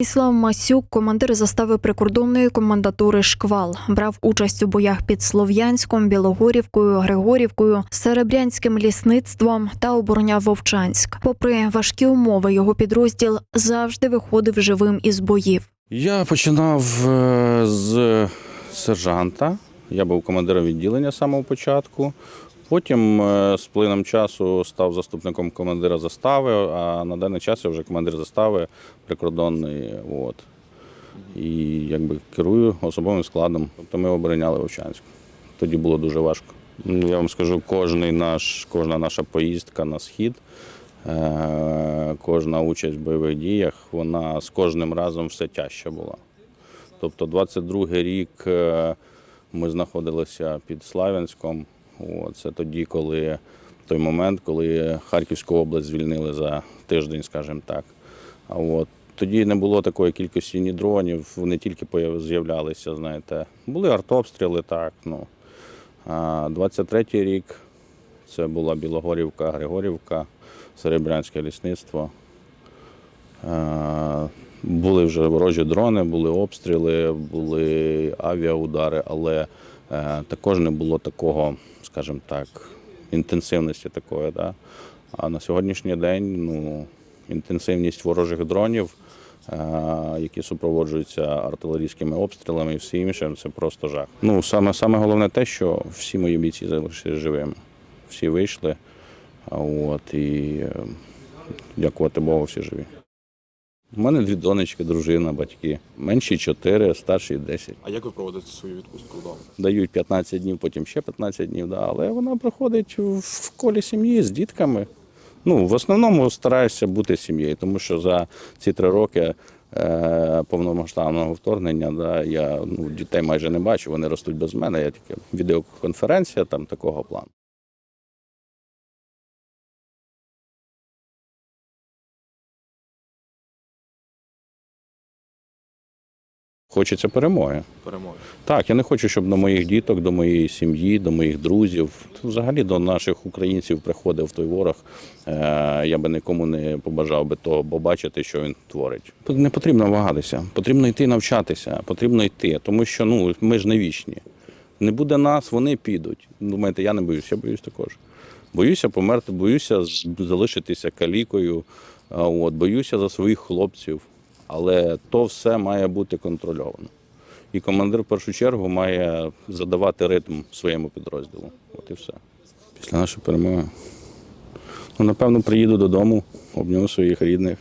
Іслав Масюк, командир застави прикордонної комендатури Шквал, брав участь у боях під Слов'янськом, Білогорівкою, Григорівкою, Серебрянським лісництвом та обороняв Вовчанськ. Попри важкі умови, його підрозділ завжди виходив живим із боїв. Я починав е, з сержанта. Я був командиром відділення самого початку. Потім е, з плином часу став заступником командира застави, а на даний час я вже командир застави прикордонної. От. І якби керую особовим складом. Тобто ми обороняли Вовчанськ. Тоді було дуже важко. Ну, Я вам скажу, кожний наш, кожна наша поїздка на схід, е, кожна участь в бойових діях, вона з кожним разом все тяжче була. Тобто 22-й рік е, ми знаходилися під Славянськом. Це тоді, коли той момент, коли Харківську область звільнили за тиждень, скажімо так. Тоді не було такої кількості ні дронів, вони тільки з'являлися, знаєте. Були артобстріли, так. Ну. А 23-й рік це була Білогорівка, Григорівка, Серебрянське лісництво. Були вже ворожі дрони, були обстріли, були авіаудари, але також не було такого, скажімо так, інтенсивності такої. Да? А на сьогоднішній день ну, інтенсивність ворожих дронів, е, які супроводжуються артилерійськими обстрілами і все інше, це просто жах. Ну, саме, саме головне те, що всі мої бійці залишилися живими. Всі вийшли, от, і е, дякувати Богу, всі живі. У мене дві донечки, дружина, батьки. Менші 4, старші 10. А як ви проводите свою відпустку вдома? Дають 15 днів, потім ще 15 днів. Да. Але вона проходить в колі сім'ї з дітками. Ну, в основному стараюся бути сім'єю, тому що за ці три роки е, повномасштабного вторгнення да, я ну, дітей майже не бачу, вони ростуть без мене. Я тільки відеоконференція там такого плану. Хочеться перемоги. Перемоги. Так, я не хочу, щоб до моїх діток, до моєї сім'ї, до моїх друзів, взагалі до наших українців приходив той ворог. Е, Я би нікому не побажав би того, бо бачити, що він творить. Тут не потрібно вагатися, потрібно йти навчатися, потрібно йти, тому що ну ми ж не вічні. Не буде нас, вони підуть. Думаєте, я не боюся, я боюсь також. Боюся померти, боюся залишитися калікою, от, боюся за своїх хлопців. Але то все має бути контрольовано. І командир в першу чергу має задавати ритм своєму підрозділу. От і все. Після нашої перемоги. Ну, напевно, приїду додому, обніму своїх рідних,